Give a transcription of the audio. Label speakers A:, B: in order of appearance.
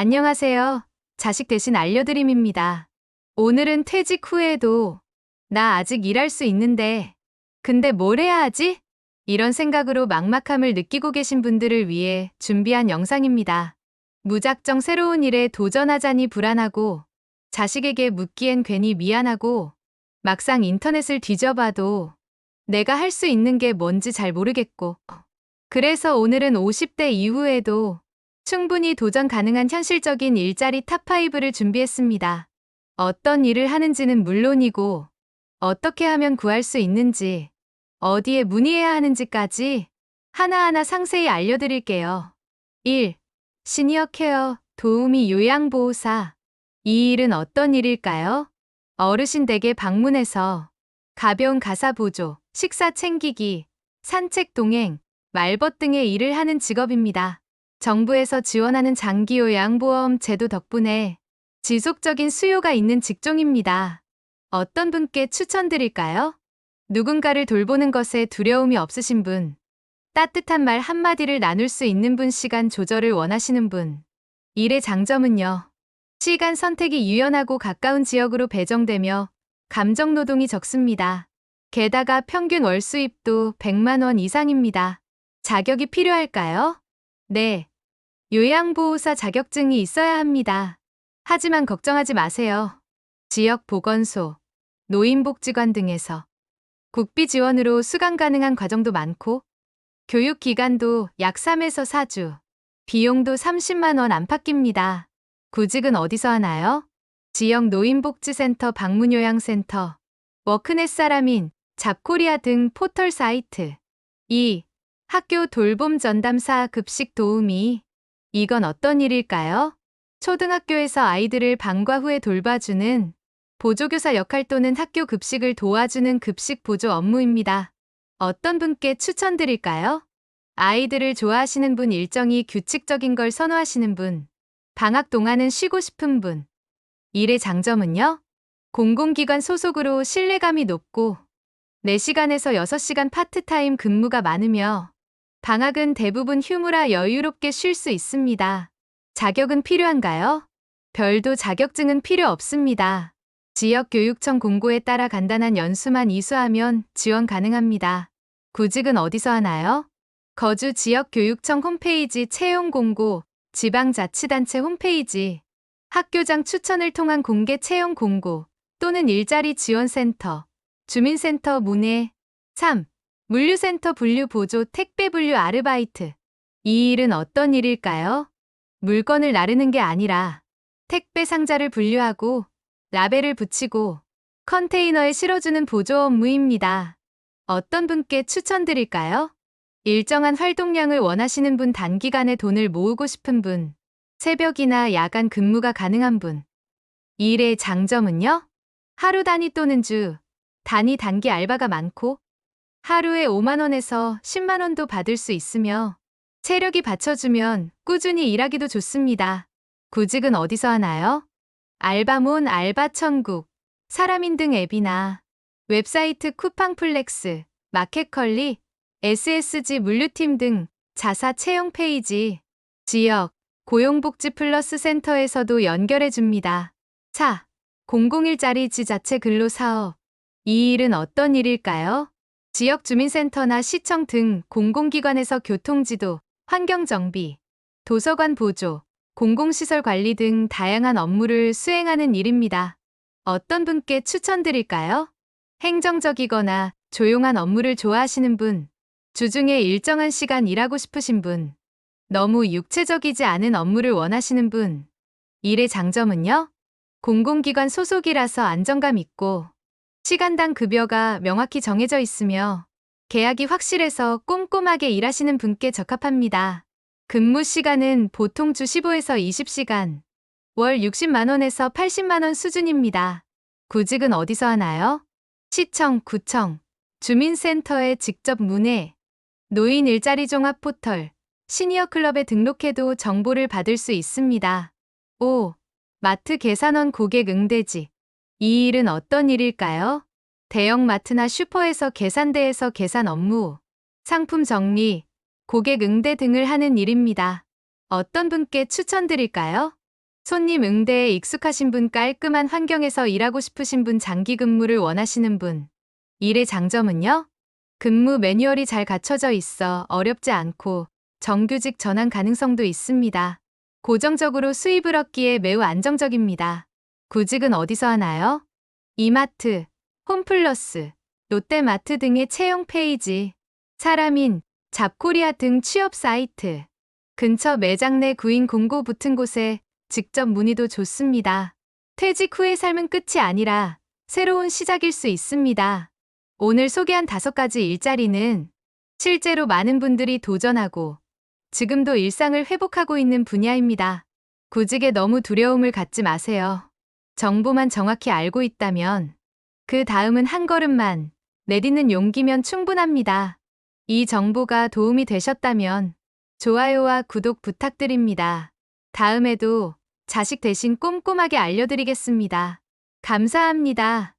A: 안녕하세요. 자식 대신 알려드림입니다. 오늘은 퇴직 후에도 나 아직 일할 수 있는데 근데 뭘 해야 하지? 이런 생각으로 막막함을 느끼고 계신 분들을 위해 준비한 영상입니다. 무작정 새로운 일에 도전하자니 불안하고 자식에게 묻기엔 괜히 미안하고 막상 인터넷을 뒤져봐도 내가 할 수 있는 게 뭔지 잘 모르겠고 그래서 오늘은 50대 이후에도 충분히 도전 가능한 현실적인 일자리 탑5를 준비했습니다. 어떤 일을 하는지는 물론이고, 어떻게 하면 구할 수 있는지, 어디에 문의해야 하는지까지 하나하나 상세히 알려드릴게요. 1. 시니어 케어 도우미 요양보호사. 이 일은 어떤 일일까요? 어르신 댁에 방문해서 가벼운 가사 보조, 식사 챙기기, 산책 동행, 말벗 등의 일을 하는 직업입니다. 정부에서 지원하는 장기요양보험 제도 덕분에 지속적인 수요가 있는 직종입니다. 어떤 분께 추천드릴까요? 누군가를 돌보는 것에 두려움이 없으신 분, 따뜻한 말 한마디를 나눌 수 있는 분, 시간 조절을 원하시는 분. 일의 장점은요. 시간 선택이 유연하고 가까운 지역으로 배정되며 감정 노동이 적습니다. 게다가 평균 월 수입도 100만 원 이상입니다. 자격이 필요할까요? 네. 요양보호사 자격증이 있어야 합니다. 하지만 걱정하지 마세요. 지역 보건소, 노인복지관 등에서 국비 지원으로 수강 가능한 과정도 많고, 교육 기간도 약 3에서 4주, 비용도 30만 원 안팎입니다. 구직은 어디서 하나요? 지역 노인복지센터 방문요양센터, 워크넷 사람인, 잡코리아 등 포털 사이트. 2. 학교 돌봄 전담사 급식 도우미. 이건 어떤 일일까요? 초등학교에서 아이들을 방과 후에 돌봐주는 보조교사 역할 또는 학교 급식을 도와주는 급식 보조 업무입니다. 어떤 분께 추천드릴까요? 아이들을 좋아하시는 분 일정이 규칙적인 걸 선호하시는 분, 방학 동안은 쉬고 싶은 분. 일의 장점은요? 공공기관 소속으로 신뢰감이 높고 4시간에서 6시간 파트타임 근무가 많으며 방학은 대부분 휴무라 여유롭게 쉴 수 있습니다. 자격은 필요한가요? 별도 자격증은 필요 없습니다. 지역교육청 공고에 따라 간단한 연수만 이수하면 지원 가능합니다. 구직은 어디서 하나요? 거주 지역교육청 홈페이지 채용 공고, 지방자치단체 홈페이지, 학교장 추천을 통한 공개 채용 공고 또는 일자리 지원센터, 주민센터 문의 3. 물류센터 분류 보조 택배 분류 아르바이트. 이 일은 어떤 일일까요? 물건을 나르는 게 아니라 택배 상자를 분류하고 라벨을 붙이고 컨테이너에 실어주는 보조 업무입니다. 어떤 분께 추천드릴까요? 일정한 활동량을 원하시는 분 단기간에 돈을 모으고 싶은 분, 새벽이나 야간 근무가 가능한 분. 이 일의 장점은요? 하루 단위 또는 주, 단위 단기 알바가 많고 하루에 5만원에서 10만원도 받을 수 있으며 체력이 받쳐주면 꾸준히 일하기도 좋습니다. 구직은 어디서 하나요? 알바몬 알바천국, 사람인 등 앱이나 웹사이트 쿠팡플렉스, 마켓컬리, SSG 물류팀 등 자사 채용 페이지, 지역, 고용복지 플러스 센터에서도 연결해 줍니다. 4. 공공일자리 지자체 근로사업. 이 일은 어떤 일일까요? 지역 주민센터나 시청 등 공공기관에서 교통지도, 환경정비, 도서관 보조, 공공시설 관리 등 다양한 업무를 수행하는 일입니다. 어떤 분께 추천드릴까요? 행정적이거나 조용한 업무를 좋아하시는 분, 주중에 일정한 시간 일하고 싶으신 분, 너무 육체적이지 않은 업무를 원하시는 분. 일의 장점은요? 공공기관 소속이라서 안정감 있고, 시간당 급여가 명확히 정해져 있으며, 계약이 확실해서 꼼꼼하게 일하시는 분께 적합합니다. 근무 시간은 보통 주 15에서 20시간, 월 60만원에서 80만원 수준입니다. 구직은 어디서 하나요? 시청, 구청, 주민센터에 직접 문의, 노인 일자리 종합 포털, 시니어 클럽에 등록해도 정보를 받을 수 있습니다. 5. 마트 계산원 고객 응대지. 이 일은 어떤 일일까요? 대형 마트나 슈퍼에서 계산대에서 계산 업무, 상품 정리, 고객 응대 등을 하는 일입니다. 어떤 분께 추천드릴까요? 손님 응대에 익숙하신 분, 깔끔한 환경에서 일하고 싶으신 분, 장기 근무를 원하시는 분. 일의 장점은요? 근무 매뉴얼이 잘 갖춰져 있어 어렵지 않고 정규직 전환 가능성도 있습니다. 고정적으로 수입을 얻기에 매우 안정적입니다. 구직은 어디서 하나요? 이마트, 홈플러스, 롯데마트 등의 채용 페이지, 사람인, 잡코리아 등 취업 사이트, 근처 매장 내 구인 공고 붙은 곳에 직접 문의도 좋습니다. 퇴직 후의 삶은 끝이 아니라 새로운 시작일 수 있습니다. 오늘 소개한 다섯 가지 일자리는 실제로 많은 분들이 도전하고 지금도 일상을 회복하고 있는 분야입니다. 구직에 너무 두려움을 갖지 마세요. 정보만 정확히 알고 있다면 그 다음은 한 걸음만 내딛는 용기면 충분합니다. 이 정보가 도움이 되셨다면 좋아요와 구독 부탁드립니다. 다음에도 자식 대신 꼼꼼하게 알려드리겠습니다. 감사합니다.